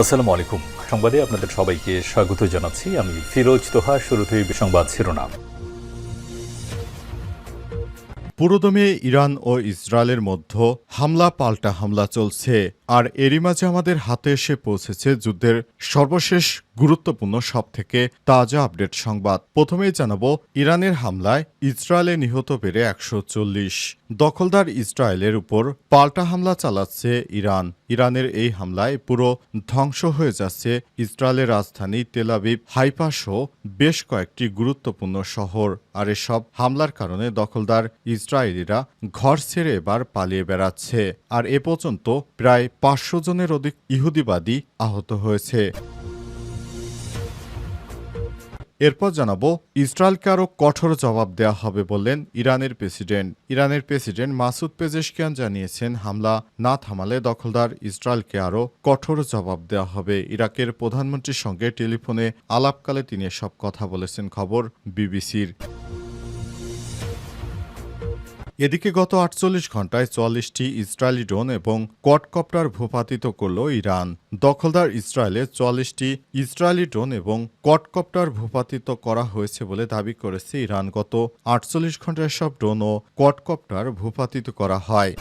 আসসালামু আলাইকুম সংবাদে আপনাদের সবাইকে স্বাগত জানাচ্ছি। আমি ফিরোজ তোহা, শুরুতেই সংবাদ শিরোনাম। পুরোদমে ইরান ও ইসরায়েলের মধ্যে হামলা, পাল্টা হামলা চলছে। আর এরই মাঝে আমাদের হাতে এসে পৌঁছেছে যুদ্ধের সর্বশেষ গুরুত্বপূর্ণ সব থেকে তাজা আপডেট সংবাদ। প্রথমেই জানাব, ইরানের হামলায় ইসরায়েলে নিহত বেড়ে একশো চল্লিশ। দখলদার ইসরায়েলের উপর পাল্টা হামলা চালাচ্ছে ইরান। ইরানের এই হামলায় পুরো ধ্বংস হয়ে যাচ্ছে ইসরায়েলের রাজধানী তেলাবিব হাইপা সহ বেশ কয়েকটি গুরুত্বপূর্ণ শহর। আর এসব হামলার কারণে দখলদার ইসরায়েলিরা ঘর ছেড়ে এবার পালিয়ে বেড়াচ্ছে। আর এ পর্যন্ত প্রায় পাঁচশো জনের অধিক ইহুদিবাদী আহত হয়েছে। এরপর জানাব, ইসরায়েলকে আরও কঠোর জবাব দেয়া হবে বললেন ইরানের প্রেসিডেন্ট। ইরানের প্রেসিডেন্ট মাসুদ পেজেশকিয়ান জানিয়েছেন, হামলা না থামালে দখলদার ইসরায়েলকে আরও কঠোর জবাব দেওয়া হবে। ইরাকের প্রধানমন্ত্রীর সঙ্গে টেলিফোনে আলাপকালে তিনি সব কথা বলেছেন, খবর বিবিসির। এদিকে গত আটচল্লিশ ঘন্টায় চুয়াল্লিশটি ইসরায়েলি ড্রোন এবং কটকপ্টার ভূপাতিত করল ইরান। দখলদার ইসরায়েলে চুয়াল্লিশটি ইসরায়েলি ড্রোন এবং কটকপ্টার ভূপাতিত করা হয়েছে বলে দাবি করেছে ইরান। গত আটচল্লিশ ঘন্টায় সব ড্রোন ও কোয়াডকপ্টার ভূপাতিত করা হয়।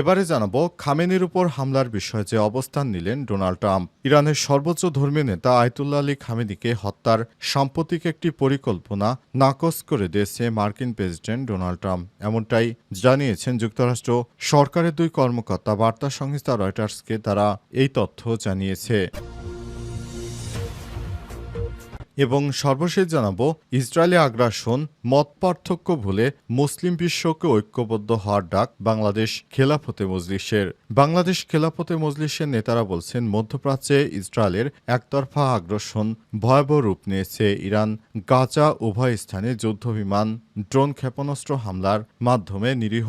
এবারে জানাব, খামেনির উপর হামলার বিষয়ে যে অবস্থান নিলেন ডোনাল্ড ট্রাম্প, ইরানের সর্বোচ্চ ধর্মীয় নেতা আয়তুল্লা আলী খামেনিকে হত্যার সাম্প্রতিক একটি পরিকল্পনা নাকচ করে দিয়েছে মার্কিন প্রেসিডেন্ট ডোনাল্ড ট্রাম্প। এমনটাই জানিয়েছেন যুক্তরাষ্ট্র সরকারের দুই কর্মকর্তা, বার্তা সংস্থা রয়টার্সকে তারা এই তথ্য জানিয়েছে। এবং সর্বশেষ জানাব, ইসরায়েলি আগ্রাসন মত পার্থক্য ভুলে মুসলিম বিশ্বকে ঐক্যবদ্ধ হওয়ার ডাক বাংলাদেশ খেলাফতে মজলিসের। বাংলাদেশ খেলাফতে মজলিসের নেতারা বলছেন, মধ্যপ্রাচ্যে ইসরায়েলের একতরফা আগ্রাসন ভয়াবহ রূপ নিয়েছে ইরান। গাজা উভয় স্থানে যুদ্ধবিমান ড্রোন ক্ষেপণাস্ত্র হামলার মাধ্যমে নিরীহ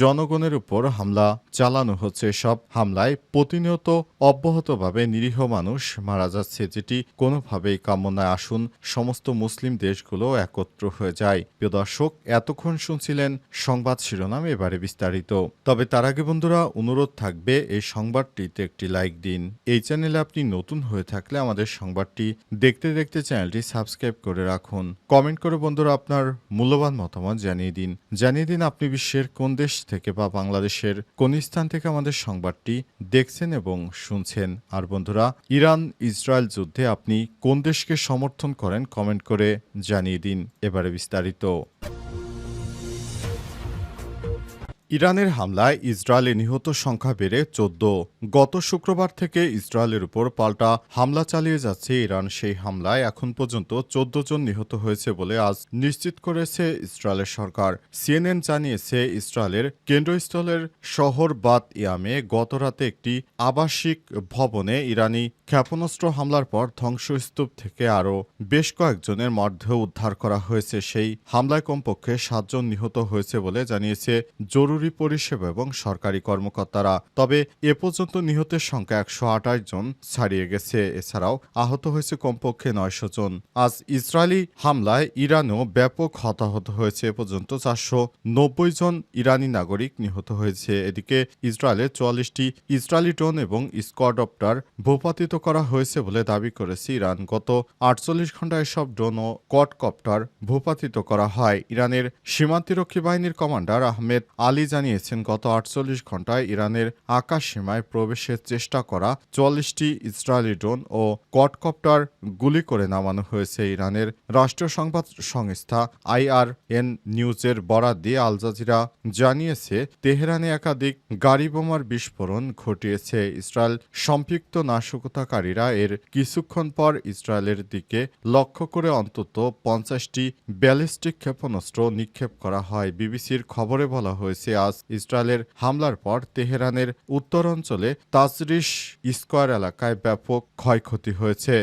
জনগণের উপর হামলা চালানো হচ্ছে। সব হামলায় প্রতিনিয়ত অব্যাহতভাবে নিরীহ মানুষ মারা যাচ্ছে, যেটি কোনোভাবেই কামনায় আসুন সমস্ত মুসলিম দেশগুলো একত্র হয়ে যায়। প্রিয় দর্শক, এতক্ষণ শুনছিলেন সংবাদ শিরোনাম, এবারে বিস্তারিত। তবে তার আগে বন্ধুরা, অনুরোধ থাকবে, এই সংবাদটিতে একটি লাইক দিন। এই চ্যানেলে আপনি নতুন হয়ে থাকলে আমাদের সংবাদটি দেখতে দেখতে চ্যানেলটি সাবস্ক্রাইব করে রাখুন। কমেন্ট করে বন্ধুরা, আপনার মূল্যবান মতামত জানিয়ে দিন। জানিয়ে দিন আপনি বিশ্বের কোন দেশ থেকে বা বাংলাদেশের কোন স্থান থেকে আমাদের সংবাদটি দেখছেন এবং শুনছেন। আর বন্ধুরা, ইরান ইসরায়েল যুদ্ধে আপনি কোন দেশকে সমর্থন করেন কমেন্ট করে জানিয়ে দিন। এবারে বিস্তারিত। ইরানের হামলায় ইসরায়েলে নিহত সংখ্যা বেড়ে চোদ্দ। গত শুক্রবার থেকে ইসরায়েলের উপর পাল্টা হামলা চালিয়ে যাচ্ছে ইরান। সেই হামলায় এখন পর্যন্ত চোদ্দ জন নিহত হয়েছে বলে আজ নিশ্চিত করেছে ইসরায়েলের সরকার। সিএনএন জানিয়েছে, ইসরায়েলের কেন্দ্রস্থলের শহর বাত ইয়ামে গতরাতে একটি আবাসিক ভবনে ইরানি ক্ষেপণাস্ত্র হামলার পর ধ্বংসস্তূপ থেকে আরও বেশ কয়েকজনের মধ্যে উদ্ধার করা হয়েছে। সেই হামলায় কমপক্ষে সাতজন নিহত হয়েছে বলে জানিয়েছে জরুরি পরিষেবা এবং সরকারি কর্মকর্তারা। তবে এ পর্যন্ত নিহতের সংখ্যা একশো আঠাশ জন ছাড়িয়ে গেছে। এছাড়াও আহত হয়েছে কমপক্ষে নয়শো জন। আজ ইসরায়েলি হামলায় ইরানও ব্যাপক হতাহত হয়েছে। এ পর্যন্ত চারশো নব্বই জন ইরানি নাগরিক নিহত হয়েছে। এদিকে ইসরায়েলে চুয়াল্লিশটি ইসরায়েলি ড্রোন এবং স্কোয়াডপ্টার ভূপাতিত করা হয়েছে বলে দাবি করেছে ইরান। গত আটচল্লিশ ঘন্টায় সব ড্রোন ও কটকপ্টার ভূপাতিত করা হয়। ইরানের সীমান্তিরক্ষী বাহিনীর কমান্ডার আহমেদ আলী জানিয়েছেন, গত আটচল্লিশ ঘন্টায় ইরানের আকাশ সীমায় প্রবেশের চেষ্টা করা চুয়াল্লিশটি ইসরায়েলি ড্রোন ও কটকপ্টার গুলি করে নামানো হয়েছে। ইরানের রাষ্ট্রীয় সংবাদ সংস্থা আইআরএন নিউজের বরাত দিয়ে আল জাজিরা জানিয়েছে, তেহরানে একাধিক গাড়ি বোমার বিস্ফোরণ ঘটিয়েছে। ইসরায়েল সম্পৃক্ত নাশকতাকারীরা এর কিছুক্ষণ পর ইসরায়েলের দিকে লক্ষ্য করে অন্তত পঞ্চাশটি ব্যালিস্টিক ক্ষেপণাস্ত্র নিক্ষেপ করা হয়। বিবিসির খবরে বলা হয়েছে আজ ইসরায়েলের হামলার পর তেহরানের উত্তরাঞ্চলে তাজরিশ স্কোয়ার এলাকায় ব্যাপক ক্ষয়ক্ষতি হয়েছে।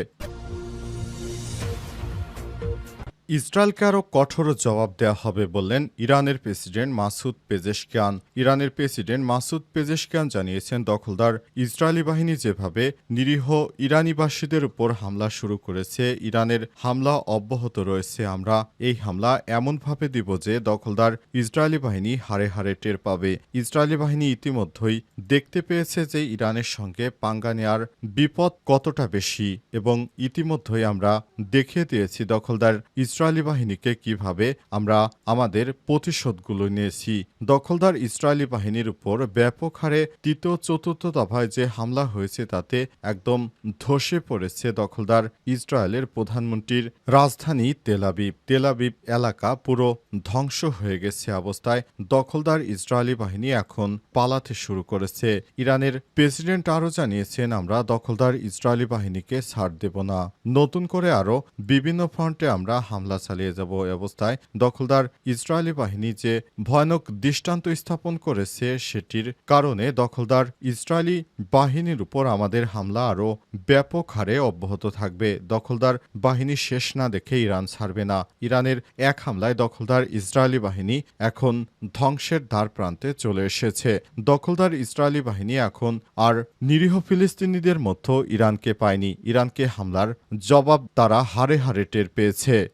ইসরায়েলকে আরও কঠোর জবাব দেওয়া হবে বললেন ইরানের প্রেসিডেন্ট মাসুদ পেজেশকিয়ান। ইরানের প্রেসিডেন্ট মাসুদ পেজেশকিয়ান জানিয়েছেন, দখলদার ইসরায়েলি বাহিনী যেভাবে নিরীহ ইরানিবাসীদের উপর হামলা শুরু করেছে, ইরানের হামলা অব্যাহত রয়েছে। আমরা এই হামলা এমনভাবে দিব যে দখলদার ইসরায়েলি বাহিনী হারে হারে টের পাবে। ইসরায়েলি বাহিনী ইতিমধ্যেই দেখতে পেয়েছে যে ইরানের সঙ্গে পাঙ্গা নেয়ার বিপদ কতটা বেশি এবং ইতিমধ্যেই আমরা দেখিয়ে দিয়েছি দখলদার ইসরায়েলি বাহিনীকে কীভাবে আমরা আমাদের প্রতিশোধগুলো নিয়েছি? দখলদার ইসরায়েলি বাহিনীর উপর ব্যাপক হারে তৃতীয়, চতুর্থ দফায় যে হামলা হয়েছে তাতে একদম ধসে পড়েছে দখলদার ইসরায়েলের প্রধানমন্ত্রীর রাজধানী তেলাবিব তেলাবিব এলাকা পুরো ধ্বংস হয়ে গেছে অবস্থায়। দখলদার ইসরায়েলি বাহিনী এখন পালাতে শুরু করেছে। ইরানের প্রেসিডেন্ট আরও জানিয়েছেন, আমরা দখলদার ইসরায়েলি বাহিনীকে ছাড় দেব না। নতুন করে আরও বিভিন্ন ফ্রন্টে আমরা হামলা চালিয়ে যাব এই অবস্থায় দখলদার ইসরায়েলি বাহিনী যে ভয়ানক দৃষ্টান্ত স্থাপন করেছে সেটির কারণে দখলদার ইসরায়েলি বাহিনীর উপর আমাদের হামলা আরও ব্যাপক হারে অব্যাহত থাকবে। দখলদার বাহিনী শেষ না দেখে ইরান ছাড়বে না। ইরানের এক হামলায় দখলদার ইসরায়েলি বাহিনী এখন ধ্বংসের দ্বার প্রান্তে চলে এসেছে। দখলদার ইসরায়েলি বাহিনী এখন আর নিরীহ ফিলিস্তিনিদের মধ্যে ইরানকে পায়নি। ইরানকে হামলার জবাব তারা হারে হারে টের পেয়েছে।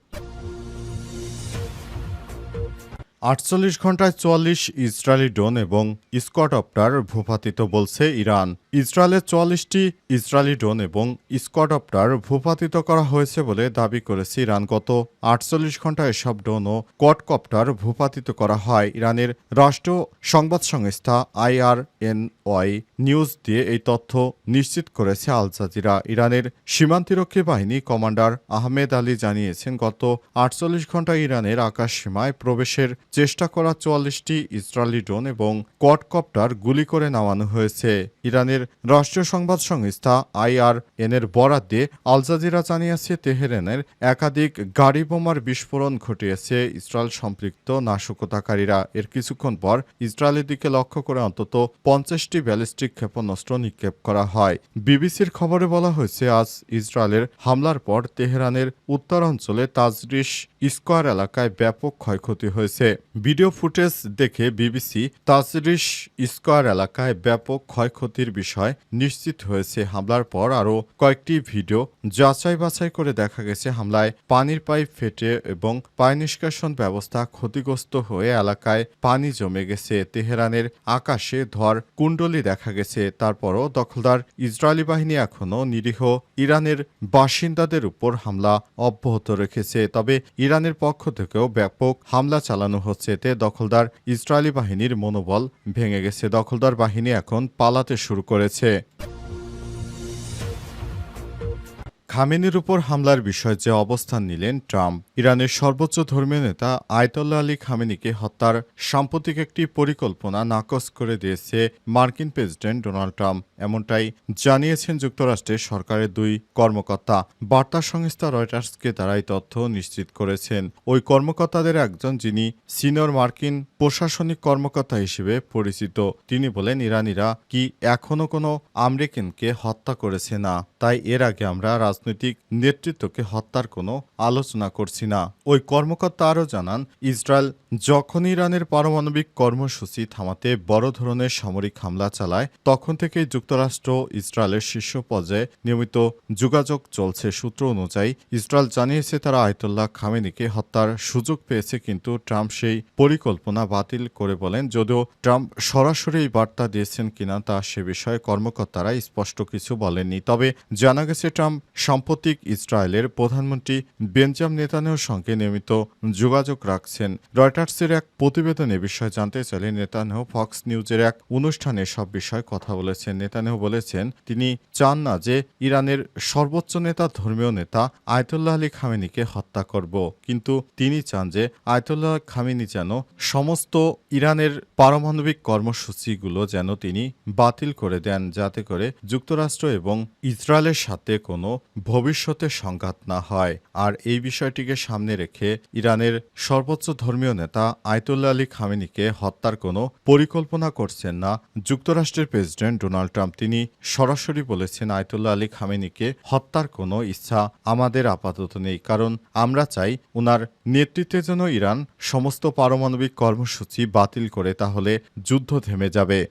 আটচল্লিশ ঘন্টায় চুয়াল্লিশ ইসরায়েলি ড্রোন এবং স্কোয়াডপ্টার ভূপাতিত বলছে ইরান। ইসরায়েলের চুয়াল্লিশটি ইসরায়েলি ড্রোন এবং স্কোয়াডপ্টার ভূপাতিত করা হয়েছে বলে দাবি করেছে ইরান। গত আটচল্লিশ ঘন্টায় এসব ড্রোন ও কটকপ্টার ভূপাতিত করা হয়। ইরানের রাষ্ট্র সংবাদ সংস্থা আইআরএনওয়াই নিউজ দিয়ে এই তথ্য নিশ্চিত করেছে আল জাজিরা। ইরানের সীমান্তিরক্ষী বাহিনী কমান্ডার আহমেদ আলী জানিয়েছেন, গত আটচল্লিশ ঘন্টায় ইরানের আকাশ সীমায় প্রবেশের চেষ্টা করা চুয়াল্লিশটি ইসরায়েলি ড্রোন এবং কোয়াডকপ্টার গুলি করে নামানো হয়েছে। ইরানের রাষ্ট্রীয় সংবাদ সংস্থা আইআরএন এর বরাত দিয়ে আল জাজিরা জানিয়েছে, তেহরানের একাধিক গাড়ি বোমার বিস্ফোরণ ঘটিয়েছে ইসরায়েল সম্পৃক্ত নাশকতাকারীরা। এর কিছুক্ষণ পর ইসরায়েলের দিকে লক্ষ্য করে অন্তত পঞ্চাশটি ব্যালিস্টিক ক্ষেপণাস্ত্র নিক্ষেপ করা হয়। বিবিসির খবরে বলা হয়েছে, আজ ইসরায়েলের হামলার পর তেহরানের উত্তরাঞ্চলে তাজরিশ স্কোয়ার এলাকায় ব্যাপক ক্ষয়ক্ষতি হয়েছে। ভিডিও ফুটেজ দেখে বিবিসি তাজরিশ স্কোয়ার এলাকায় ব্যাপক ক্ষয়ক্ষতির বিষয় নিশ্চিত হয়েছে হামলার পর আরও কয়েকটি ভিডিও যাচাই বাছাই করে দেখা গেছে হামলায় পানির পাইপ ফেটে এবং পানি নিষ্কাশন ব্যবস্থা ক্ষতিগ্রস্ত হয়ে এলাকায় পানি জমে গেছে। তেহরানের আকাশে ধর কুণ্ডলি দেখা গেছে। তারপরও দখলদার ইসরায়েলি বাহিনী এখনও নিরীহ ইরানের বাসিন্দাদের উপর হামলা অব্যাহত রেখেছে। তবে ইরানের পক্ষ থেকেও ব্যাপক হামলা চালানো হচ্ছে। এতে দখলদার ইসরায়েলি বাহিনীর মনোবল ভেঙে গেছে। দখলদার বাহিনী এখন পালাতে শুরু করেছে। খামেনির উপর হামলার বিষয়ে যে অবস্থান নিলেন ট্রাম্প, ইরানের সর্বোচ্চ ধর্মীয় নেতা আয়তল্লাহ আলী খামেনিকে হত্যার সাম্প্রতিক একটি পরিকল্পনা নাকচ করে দিয়েছে মার্কিন প্রেসিডেন্ট ডোনাল্ড ট্রাম্প। এমনটাই জানিয়েছেন যুক্তরাষ্ট্রের সরকারের দুই কর্মকর্তা। বার্তা সংস্থা রয়টার্সকে তারা এই তথ্য নিশ্চিত করেছেন। ওই কর্মকর্তাদের একজন যিনি সিনিয়র মার্কিন প্রশাসনিক কর্মকর্তা হিসেবে পরিচিত, তিনি বলেন, ইরানিরা কি এখনও কোনো আমেরিকানকে হত্যা করেছে না? তাই এর আগে আমরা রাজনৈতিক নেতৃত্বকে হত্যার কোনো আলোচনা করছি না। ওই কর্মকর্তা আরও জানান, ইসরায়েল যখন ইরানের পারমাণবিক কর্মসূচি থামাতে বড় ধরনের সামরিক হামলা চালায়, তখন থেকেই যুক্তরাষ্ট্র ইসরায়েলের শীর্ষ পর্যায়ে নিয়মিত যোগাযোগ চলছে। সূত্র অনুযায়ী, ইসরায়েল জানিয়েছে তারা আয়তুল্লাহ খামেনিকে হত্যার সুযোগ পেয়েছে, কিন্তু ট্রাম্প সেই পরিকল্পনা বাতিল করে বলেন, যদিও ট্রাম্প সরাসরি এই বার্তা দিয়েছেন কিনা তা সে বিষয়ে কর্মকর্তারা স্পষ্ট কিছু বলেননি। তবে জানা গেছে, ট্রাম্প সাম্প্রতিক ইসরায়েলের প্রধানমন্ত্রী বেঞ্জাম নেতানিয়াহুর সঙ্গে নিয়মিত যোগাযোগ রাখছেন। রয়টার্সের এক প্রতিবেদনে বিষয়ে জানতে চাইলে নেতানিয়াহু ফক্স নিউজের এক অনুষ্ঠানে সব বিষয়ে কথা বলেছেন। নেতানিয়াহু বলেছেন, তিনি চান না যে ইরানের সর্বোচ্চ নেতা, ধর্মীয় নেতা আয়তুল্লাহ আলী খামেনিকে হত্যা করব। কিন্তু তিনি চান যে আয়তুল্লাহ খামেনি যেন সমস্ত ইরানের পারমাণবিক কর্মসূচিগুলো যেন তিনি বাতিল করে দেন। যাতে করে যুক্তরাষ্ট্র এবং ইসরায়েলের সাথে কোনো ভবিষ্যতে সংঘাত না হয়। আর এই বিষয়টিকে সামনে রেখে ইরানের সর্বোচ্চ ধর্মীয় নেতা আয়তুল্লা আলী খামেনিকে হত্যার কোনো পরিকল্পনা করছেন না যুক্তরাষ্ট্রের প্রেসিডেন্ট ডোনাল্ড ট্রাম্প। তিনি সরাসরি বলেছেন আয়তুল্লা আলী খামেনিকে হত্যার কোনো ইচ্ছা আমাদের আপাতত নেই, কারণ আমরা চাই উনার নেতৃত্বে যেন ইরান সমস্ত পারমাণবিক কর্মসূচি বাতিল করে, তাহলে যুদ্ধ থেমে যাবে।